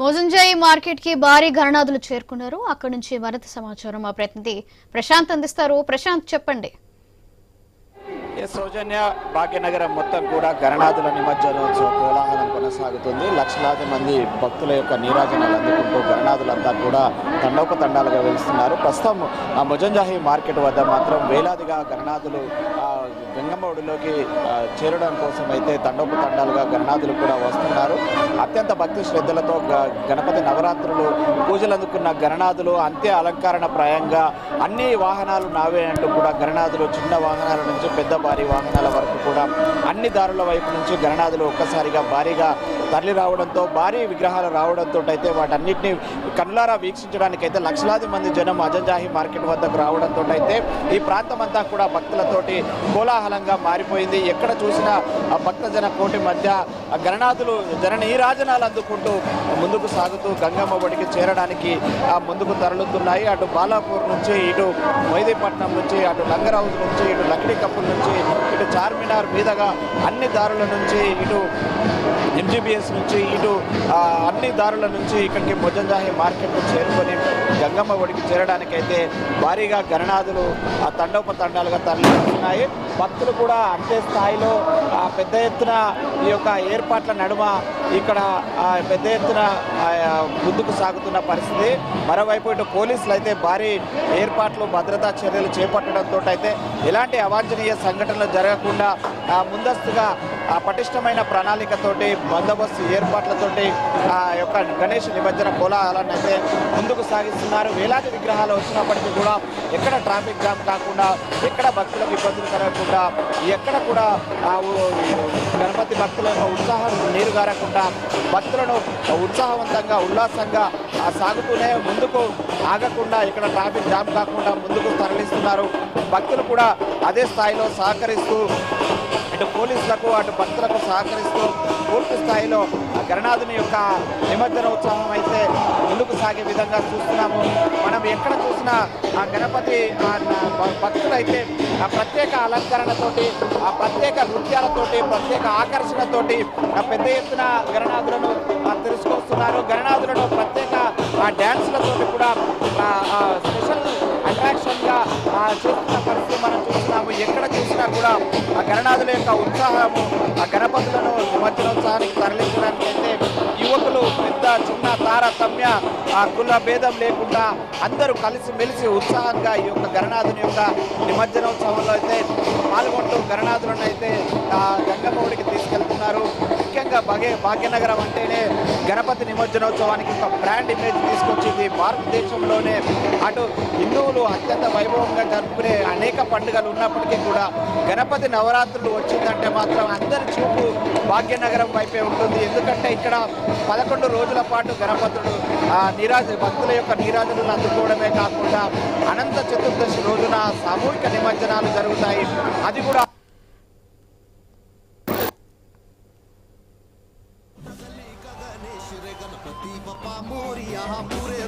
మోజంజాయి మార్కెట్కి భారీ గణనాదులు చేరుకున్నారు. అక్కడి నుంచి మరింత సమాచారం మా ప్రతినిధి ప్రశాంత్ అందిస్తారు. ప్రశాంత్ చెప్పండి. సౌజన్య భాగ్యనగరం మొత్తం కూడా గణనాథుల నిమజ్జనోత్సవ కోలాహలం కొనసాగుతుంది. లక్షలాది మంది భక్తుల యొక్క నీరాజనాలు అందుకుంటూ గణనాథులంతా కూడా తండోపతండాలుగా వెలుస్తున్నారు. ప్రస్తుతం ఆ ముజంజాహి మార్కెట్ వద్ద మాత్రం వేలాదిగా గణనాథులు ఆ, చేరడం కోసం అయితే తండోపతండాలుగా గణనాథులు కూడా వస్తున్నారు. అత్యంత భక్తి శ్రద్ధలతో గ- గణపతి నవరాత్రులు పూజలు అందుకున్న గణనాథులు అంత్య అలంకరణ ప్రాయంగా అన్ని వాహనాలు నావే అంటూ కూడా గణనాథులు చిన్న వాహనాల నుంచి పెద్ద భారీ వాహనాల వరకు కూడా అన్ని దారుల వైపు నుంచి గణనాథులు ఒక్కసారిగా భారీగా తరలి రావడంతో భారీ విగ్రహాలు రావడంతో అయితే వాటన్నిటిని కన్నులారా వీక్షించడానికి అయితే లక్షలాది మంది జనం అజంజాహి మార్కెట్ వద్దకు రావడంతో అయితే ఈ ప్రాంతం అంతా కూడా భక్తులతోటి కోలాహలంగా మారిపోయింది. ఎక్కడ చూసినా ఆ భక్తజన కోటి మధ్య గణనాథులు జన నీరాజనాలు అందుకుంటూ ముందుకు సాగుతూ గంగమ్మ ఒడికి చేరడానికి ఆ ముందుకు తరలుతున్నాయి. అటు బాలాపూర్ నుంచి ఇటు మైదీపట్నం నుంచి అటు లంగరౌజ్ నుంచి ఇటు లక్డీ కప్పుల నుంచి ఇటు చార్మినార్ మీదుగా అన్ని దారుల నుంచి ఇటు ఎంజీబీఎస్ నుంచి ఇటు ఆ, అన్ని దారుల నుంచి ఇక్కడికి భుజంజాహి మార్కెట్ను చేరుకొని గంగమ్మ ఒడికి చేరడానికైతే భారీగా గణనాథులు ఆ తండోపతండాలుగా తరలిస్తున్నాయి భక్తులు కూడా అంతే స్థాయిలో ఆ, పెద్ద ఎత్తున ఈ యొక్క ఏర్పాట్ల నడుమ ఇక్కడ పెద్ద ఎత్తున ముందుకు సాగుతున్న పరిస్థితి. మరోవైపు ఇటు పోలీసులు అయితే భారీ ఏర్పాట్లు భద్రతా చర్యలు చేపట్టడంతో అయితే ఎలాంటి అవాంఛనీయ సంఘటనలు జరగకుండా ఆ, ముందస్తుగా ఆ పటిష్టమైన ప్రణాళికతోటి బందోబస్తు ఏర్పాట్లతోటి ఆ యొక్క గణేష్ నిమజ్జన కోలాహలాన్ని అయితే ముందుకు సాగిస్తున్నారు. వేలాది విగ్రహాలు వచ్చినప్పటికీ కూడా ఎక్కడ ట్రాఫిక్ జామ్ కాకుండా ఎక్కడ భక్తులకు ఇబ్బందులు కలగకుండా ఎక్కడ కూడా ఆ గణపతి భక్తుల యొక్క ఉత్సాహం నీరు గారకుండా భక్తులను ఉత్సాహవంతంగా ఉల్లాసంగా సాగుతూనే ముందుకు ఆగకుండా ఇక్కడ ట్రాఫిక్ జామ్ కాకుండా ముందుకు తరలిస్తున్నారు. భక్తులు కూడా అదే స్థాయిలో సహకరిస్తూ ఇటు పోలీసులకు అటు భక్తులకు సహకరిస్తూ పూర్తి స్థాయిలో ఆ గణనాథుని యొక్క నిమజ్జనోత్సవం అయితే ముందుకు సాగే విధంగా చూస్తున్నాము. మనం ఎక్కడ చూసినా ఆ గణపతి ఆ భక్తులైతే ఆ ప్రత్యేక అలంకరణతోటి ఆ ప్రత్యేక నృత్యాలతోటి ప్రత్యేక ఆకర్షణతోటి ఆ పెద్ద ఎత్తున గణనాథులను ఆ, తెలుసుకొస్తున్నారు. గణనాథులను ప్రత్యేక ఆ డ్యాన్స్లతో కూడా స్పెషల్ అట్రాక్షన్గా ఆ, చేస్తున్న పరిస్థితి మనం చూస్తున్నాము. ఎక్కడ చూసినా కూడా ఆ గణనాథుల యొక్క ఉత్సాహము ఆ గణపతులను నిమజ్జనోత్సవానికి చిన్న తారతమ్య కుల భేదం లేకుండా అందరూ కలిసి మెలిసి ఉత్సాహంగా ఈ యొక్క గణనాథుని యొక్క నిమజ్జనోత్సవంలో అయితే పాల్గొంటూ గణనాథులను అయితే ఆ గంగమ్మ తీసుకెళ్తున్నారు. ముఖ్యంగా భాగ్య భాగ్యనగరం అంటేనే గణపతి నిమజ్జనోత్సవానికి ఒక బ్రాండ్ ఇమేజ్ తీసుకొచ్చింది. భారతదేశంలోనే అటు హిందువులు అత్యంత వైభవంగా జరుపుకునే అనేక పండుగలు ఉన్నప్పటికీ కూడా గణపతి నవరాత్రులు వచ్చిందంటే మాత్రం అందరి చూపు భాగ్యనగరం వైపే ఉంటుంది. ఎందుకంటే ఇక్కడ పదకొండు రోజుల పాటు గణపతుడు నీరాజు భక్తుల యొక్క నీరాజులను అందుకోవడమే కాకుండా అనంత చతుర్దశి రోజున సామూహిక నిమజ్జనాలు జరుగుతాయి. అది కూడా पति बपा मोरिया मोरे